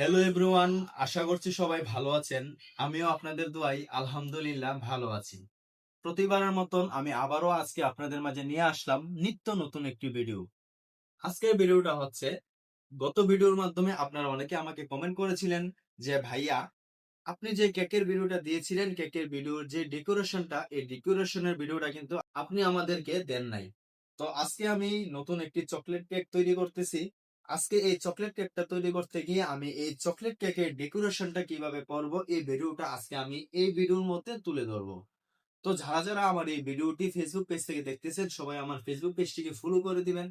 Hello everyone আশা করছি সবাই ভালো আছেন। আমিও আপনাদের দোয়াই আলহামদুলিল্লাহ ভালো আছি। প্রতিবারের মতন আমি আবারও আজকে আপনাদের মাঝে নিয়ে আসলাম নিত্য নতুন একটি ভিডিও আজকের ভিডিওটা হচ্ছে, গত ভিডিওর মাধ্যমে আপনারা অনেকে আমাকে কমেন্ট করেছিলেন যে, ভাইয়া, আপনি যে কেকের ভিডিওটা দিয়েছিলেন কেকের ভিডিওর যে ডেকোরেশনটা এই ডেকোরেশনের ভিডিওটা কিন্তু আপনি আমাদেরকে দেন নাই। তো আজকে আমি নতুন একটি চকলেট কেক তৈরি করতেছি। আজকে এই চকলেট কেকটা তৈরি করতে গিয়ে আমি এই চকলেট কেকের ডেকোরেশনটা কীভাবে করব, এই ভিডিওটা আজকে আমি এই ভিডিওর মধ্যে তুলে ধরবো। তো যারা যারা আমার এই ভিডিওটি ফেসবুক পেজ থেকে দেখতেছেন, সবাই আমার ফেসবুক পেজটিকে ফলো করে দিবেন।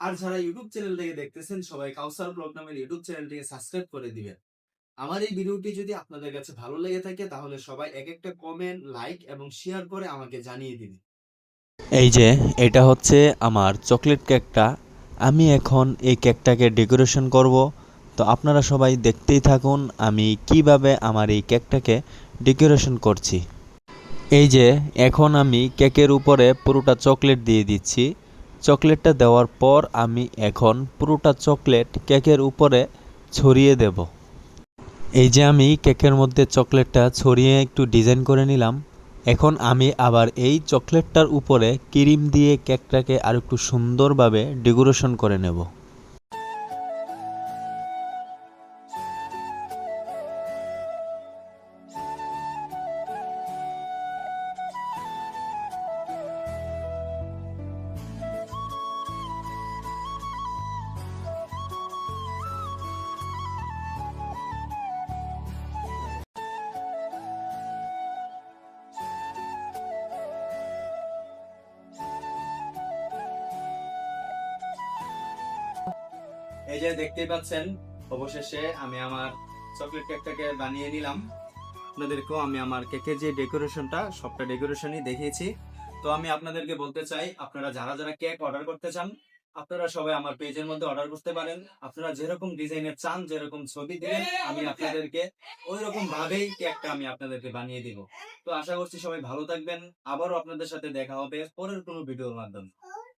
আর যারা ইউটিউব চ্যানেল থেকে দেখতেছেন, সবাই কাউসার ব্লগ নামের ইউটিউব চ্যানেলটিকে সাবস্ক্রাইব করে দিবেন। আমার এই ভিডিওটি যদি আপনাদের কাছে ভালো লেগে থাকে, তাহলে সবাই এক একটা কমেন্ট লাইক এবং শেয়ার করে আমাকে জানিয়ে দিবেন এই যে, এটা হচ্ছে আমার চকলেট কেকটা আমি এখন এই কেকটাকে ডেকোরেশন করব। তো আপনারা সবাই দেখতেই থাকুন আমি কীভাবে আমার এই কেকটাকে ডেকোরেশন করছি। এই যে, এখন আমি কেকের উপরে পুরোটা চকলেট দিয়ে দিচ্ছি। চকলেটটা দেওয়ার পর আমি এখন পুরোটা চকলেট কেকের উপরে ছড়িয়ে দেব। এই যে আমি কেকের মধ্যে চকলেটটা ছড়িয়ে একটু ডিজাইন করে নিলাম। এখন আমি আবার এই চকলেটটার উপরে ক্রিম দিয়ে কেকটাকে আরেকটু সুন্দরভাবে ডেকোরেশন করে নেব। এই যে দেখতেই পাচ্ছেন, অবশেষে আমি আমার চকলেট কেকটাকে বানিয়ে নিলাম। আপনাদেরকেও আমি আমার কেকের যে ডেকোরেশনটা সবটা ডেকোরেশনই দেখিয়েছি। তো আমি আপনাদেরকে বলতে চাই, আপনারা যারা যারা কেক অর্ডার করতে চান, আপনারা সবাই আমার পেজের মধ্যে অর্ডার করতে পারেন। আপনারা যেরকম ডিজাইনের চান, যেরকম ছবি দিবেন আমি আপনাদেরকে ওই রকম ভাবেই কেকটা আমি আপনাদেরকে বানিয়ে দিব। তো আশা করছি সবাই ভালো থাকবেন। আবারও আপনাদের সাথে দেখা হবে পরের কোনো ভিডিওর মাধ্যমে।